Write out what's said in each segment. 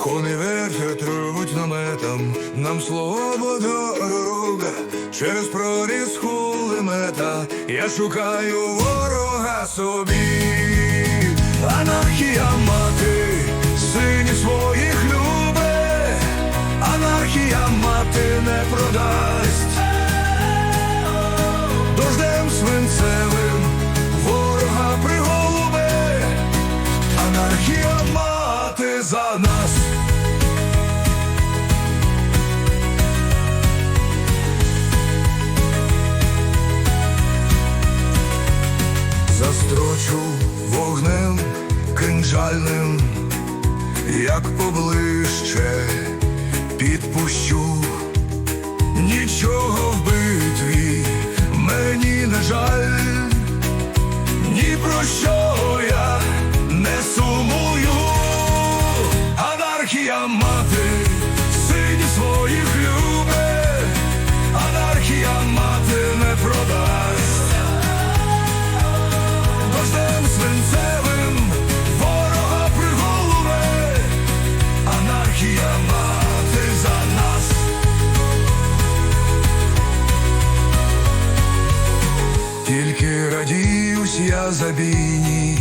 Кони вертять рвуть наметом, нам свобода дорога, через проріз кулемета я шукаю ворога собі, анархія мати, синів своїх любе, анархія мати не продасть, дождем свинцевим ворога приголубе, анархія мати за нас. Застрочу вогнем кинжальним, як поближче підпущу, нічого в битві мені не жаль, ні про що Тільки радіюсь я забійній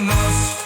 нас.